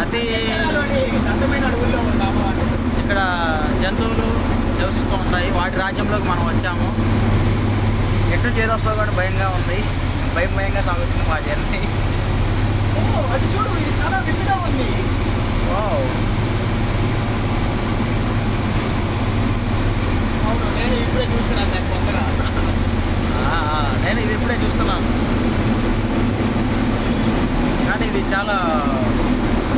అతి అడవుల్లో ఉన్నాము ఇక్కడ జంతువులు నివసిస్తూ ఉంటాయి. వాటి రాజ్యంలోకి మనం వచ్చాము. ఎటు చేదొస్తో కూడా భయంగా ఉంది. భయం భయంగా సాగుతుంది వాటి అన్నీ అది చూడు ఇది చాలా విధిగా ఉంది అవును నేను ఇప్పుడే చూస్తున్నాను దాని కొత్తగా నేను ఇది ఇప్పుడే చూస్తున్నాను కానీ ఇది చాలా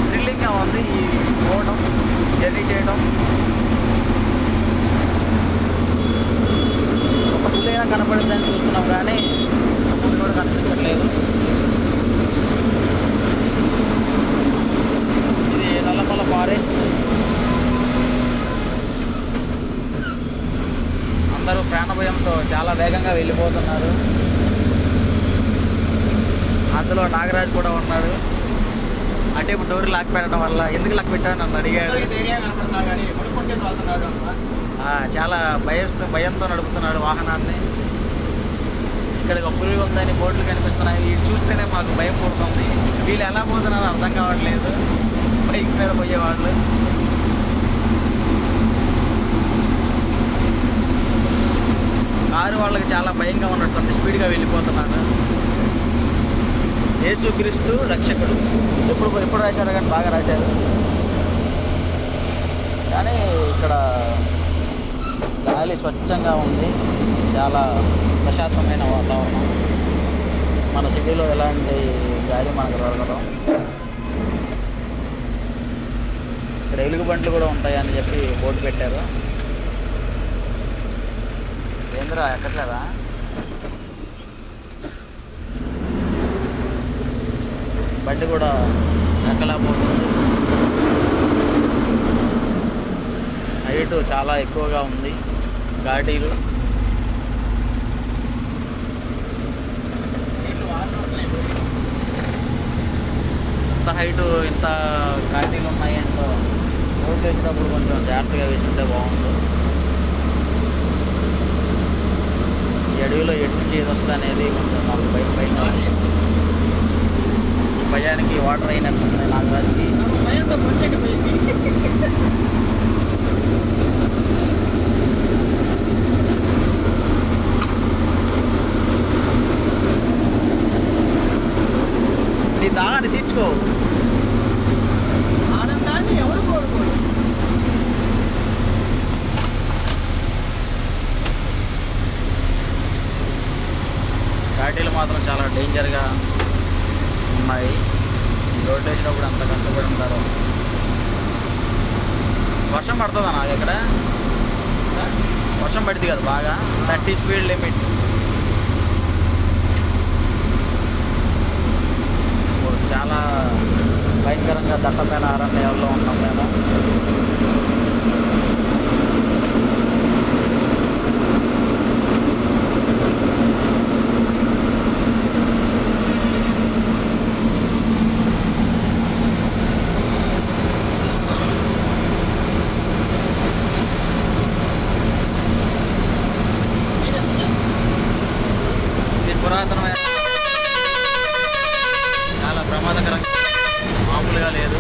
థ్రిల్లింగ్గా ఉంది ఈ పోవడం జర్నీ చేయడం ఒక పులి కనపడుతుందని చూస్తున్నాం కానీ పులి కూడా కనిపించట్లేదు. ఇది నల్లమల్ల ఫారెస్ట్. అందరూ ప్రాణభయంతో చాలా వేగంగా వెళ్ళిపోతున్నారు. అందులో నాగరాజు కూడా ఉన్నాడు. అంటే ఇప్పుడు డోర్ లాక్ పెట్టడం వల్ల ఎందుకు లాక్ పెట్టాను నన్ను అడిగాడు. చాలా భయస్తూ భయంతో నడుపుతున్నాడు వాహనాన్ని. ఇక్కడ ఒక పులి ఉందని బోట్లు కనిపిస్తున్నాయి. ఇవి చూస్తేనే మాకు భయం పుడుతుంది. వీళ్ళు ఎలా పోతున్నారో అర్థం కావట్లేదు. బైక్ మీద పోయేవాళ్ళు. కారు వాళ్ళకి చాలా భయంగా ఉన్నట్టుంది. స్పీడ్గా వెళ్ళిపోతున్నారు. యేసుక్రీస్తు రక్షకుడు. ఎప్పుడు ఎప్పుడు రాశారు కానీ బాగా రాశారు. కానీ ఇక్కడ గాలి స్వచ్ఛంగా ఉంది. చాలా ప్రశాంతమైన వాతావరణం. మన సిటీలో ఎలాంటి గాలి మనకు దొరకడం ఇక్కడ ఎలుగు బండ్లు కూడా ఉంటాయని చెప్పి బోర్డు పెట్టారు. ఏంద్రా ఎక్కట్లేదా బండి కూడా ఎక్కలేకపోతుంది హైట్ చాలా ఎక్కువగా ఉంది ఘాటీలు. ఇంత హైట్ ఇంత ఘాటీలు ఉన్నాయి ఎంతో రోడ్ వేసినప్పుడు కొంచెం జాగ్రత్తగా వేసుకుంటే బాగుంటుంది ఈ అడవిలో ఎటు చేది అనేది కొంచెం నాకు భయం పైన భయానికి వాటర్ అయినట్టుంది నాగరాజుకి. భయంతో ముంచెక్కిపోయింది నీ దాన్ని తీర్చుకో. ఆనందాన్ని ఎవరు కోరుకోరు ఘాటీలు మాత్రం చాలా డేంజర్గా ఉన్నాయి. రోడ్ వేసినప్పుడు అంత కష్టపడి ఉంటారు. వర్షం పడుతుందా నాకు ఇక్కడ వర్షం పడుతుంది కదా బాగా. Thirty speed limit. చాలా భయంకరంగా దట్టమైన అరణ్యాల్లో ఉన్నాం మేము ఇది పురాతనమైన చాలా ప్రమాదకరంగా మామూలుగా లేదు.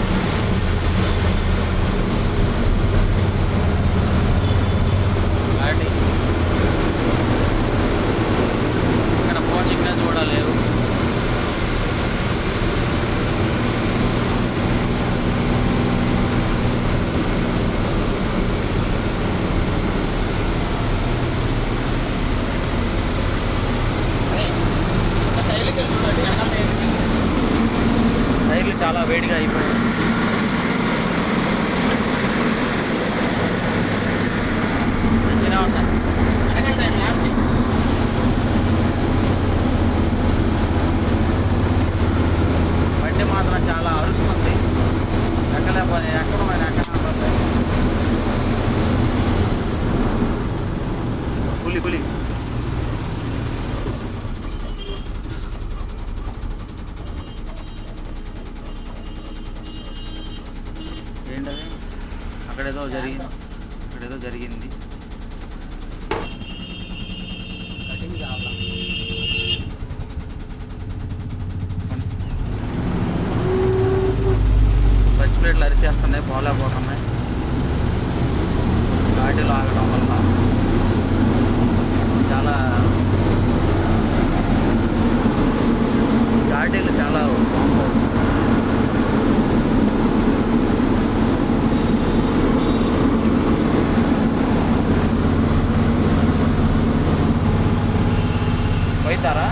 তারা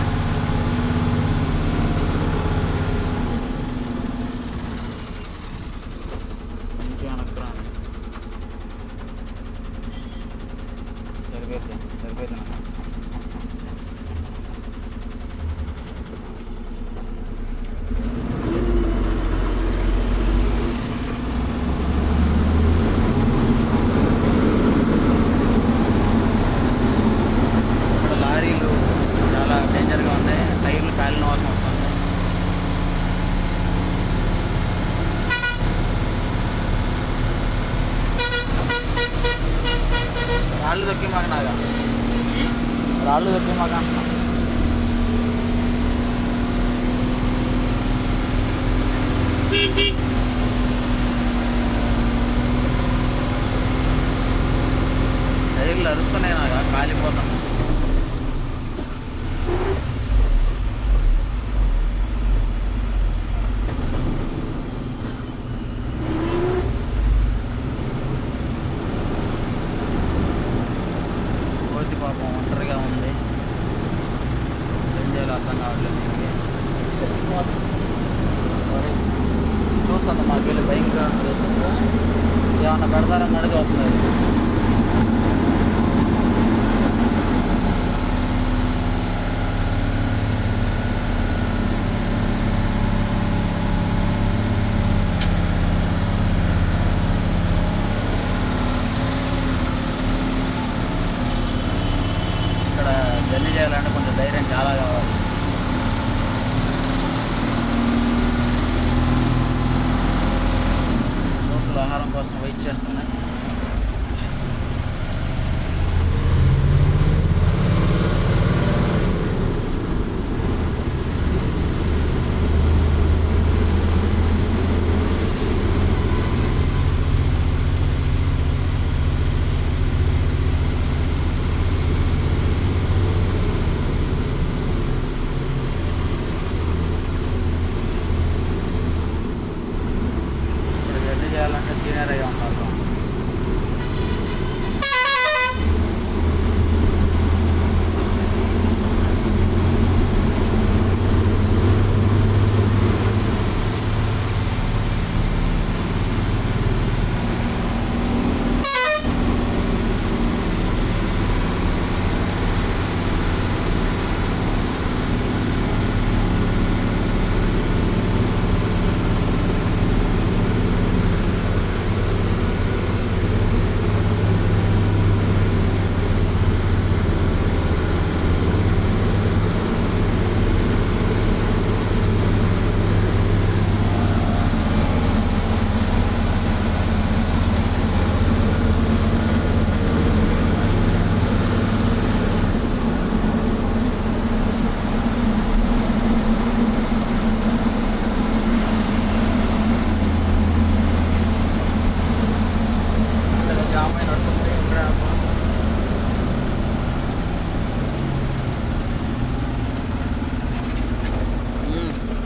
రాళ్ళు దొక్కి మాకు నాగా. రాళ్ళు దొక్కి మాకు అంటున్నా టైర్లు అరుస్తున్నాయి నాగా కాలిపోతాను అర్థం కావట్లేదు దీనికి. చూస్తుంది మాకు వెళ్ళి భయంకరంగా చూస్తుంది ఏమన్నా పెడతారని అడిగి అవుతుంది ఇక్కడ జర్నీ చేయాలంటే కొంచెం ధైర్యం చాలా కావాలి ఆహారం కోసం వెయిట్ చేస్తున్నాయి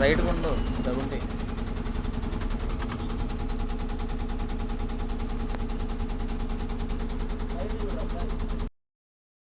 റൈഡ് കൊണ്ടുപോകും